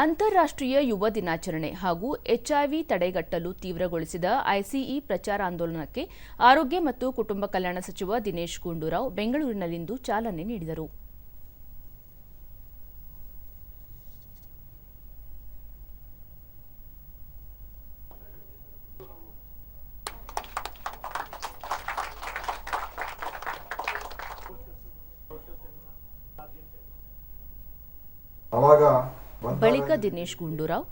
ಅಂತಾರಾಷ್ಟ್ರೀಯ ಯುವ ದಿನಾಚರಣೆ ಹಾಗೂ ಎಚ್ಐವಿ ತಡೆಗಟ್ಟಲು ತೀವ್ರಗೊಳಿಸಿದ ಐಸಿಇ ಪ್ರಚಾರಾಂದೋಲನಕ್ಕೆ ಆರೋಗ್ಯ ಮತ್ತು ಕುಟುಂಬ ಕಲ್ಯಾಣ ಸಚಿವ ದಿನೇಶ್ ಗುಂಡೂರಾವ್ ಬೆಂಗಳೂರಿನಲ್ಲಿಂದು ಚಾಲನೆ ನೀಡಿದರು. ಅವಾಗ ಬಳಿಕ ದಿನೇಶ್ ಗುಂಡೂರಾವ್,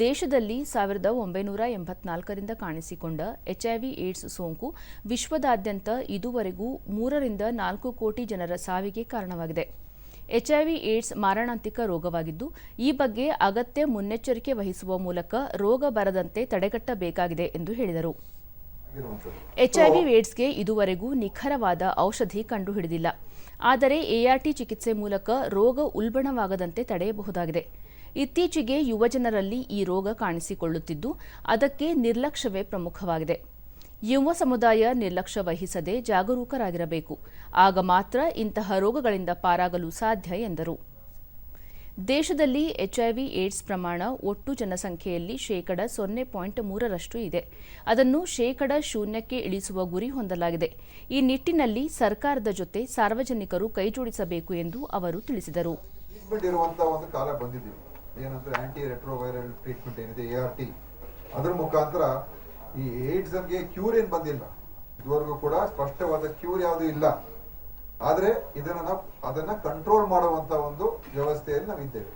ದೇಶದಲ್ಲಿ ಸಾವಿರದ ಒಂಬೈನೂರ ಎಂಬತ್ನಾಲ್ಕರಿಂದ ಕಾಣಿಸಿಕೊಂಡ ಎಚ್ಐವಿ ಏಡ್ಸ್ ಸೋಂಕು ವಿಶ್ವದಾದ್ಯಂತ ಇದುವರೆಗೂ ಮೂರರಿಂದ ನಾಲ್ಕು ಕೋಟಿ ಜನರ ಸಾವಿಗೆ ಕಾರಣವಾಗಿದೆ. ಎಚ್ಐವಿ ಏಡ್ಸ್ ಮಾರಣಾಂತಿಕ ರೋಗವಾಗಿದ್ದು, ಈ ಬಗ್ಗೆ ಅಗತ್ಯ ಮುನ್ನೆಚ್ಚರಿಕೆ ವಹಿಸುವ ಮೂಲಕ ರೋಗ ಬರದಂತೆ ತಡೆಗಟ್ಟಬೇಕಾಗಿದೆ ಎಂದು ಹೇಳಿದರು. ಎಚ್ಐವಿ ಏಡ್ಸ್ಗೆ ಇದುವರೆಗೂ ನಿಖರವಾದ ಔಷಧಿ ಕಂಡುಹಿಡಿದಿಲ್ಲ. ಆದರೆ ಎಆರ್ಟಿ ಚಿಕಿತ್ಸೆ ಮೂಲಕ ರೋಗ ಉಲ್ಬಣವಾಗದಂತೆ ತಡೆಯಬಹುದಾಗಿದೆ. ಇತ್ತೀಚೆಗೆ ಯುವಜನರಲ್ಲಿ ಈ ರೋಗ ಕಾಣಿಸಿಕೊಳ್ಳುತ್ತಿದ್ದು, ಅದಕ್ಕೆ ನಿರ್ಲಕ್ಷ್ಯವೇ ಪ್ರಮುಖವಾಗಿದೆ. ಯುವ ಸಮುದಾಯ ನಿರ್ಲಕ್ಷ್ಯ ವಹಿಸದೆ ಜಾಗರೂಕರಾಗಿರಬೇಕು. ಆಗ ಮಾತ್ರ ಇಂತಹ ರೋಗಗಳಿಂದ ಪಾರಾಗಲು ಸಾಧ್ಯ ಎಂದರು. ದೇಶದಲ್ಲಿ ಎಚ್ಐವಿ ಏಡ್ಸ್ ಪ್ರಮಾಣ ಒಟ್ಟು ಜನಸಂಖ್ಯೆಯಲ್ಲಿ ಶೇಕಡ ಸೊನ್ನೆ ಪಾಯಿಂಟ್ ಮೂರರಷ್ಟು ಇದೆ. ಅದನ್ನು ಶೇಕಡ ಶೂನ್ಯಕ್ಕೆ ಇಳಿಸುವ ಗುರಿ ಹೊಂದಲಾಗಿದೆ. ಈ ನಿಟ್ಟಿನಲ್ಲಿ ಸರ್ಕಾರದ ಜೊತೆ ಸಾರ್ವಜನಿಕರು ಕೈಜೋಡಿಸಬೇಕು ಎಂದು ಅವರು ತಿಳಿಸಿದರು. ಏನಂದ್ರೆ ಆಂಟಿ ರೆಟ್ರೋವೈರಲ್ ಟ್ರೀಟ್ಮೆಂಟ್ ಏನಿದೆ ಎ ಆರ್ ಟಿ ಅದ್ರ ಮುಖಾಂತರ ಈ ಏಡ್ಸ್ಗೆ ಕ್ಯೂರ್ ಏನ್ ಬಂದಿಲ್ಲ. ಇದುವರೆಗೂ ಕೂಡ ಸ್ಪಷ್ಟವಾದ ಕ್ಯೂರ್ ಯಾವುದು ಇಲ್ಲ. ಆದ್ರೆ ಇದನ್ನ ಅದನ್ನ ಕಂಟ್ರೋಲ್ ಮಾಡುವಂತ ಒಂದು ವ್ಯವಸ್ಥೆಯಲ್ಲಿ ನಾವು ಇದ್ದೇವೆ.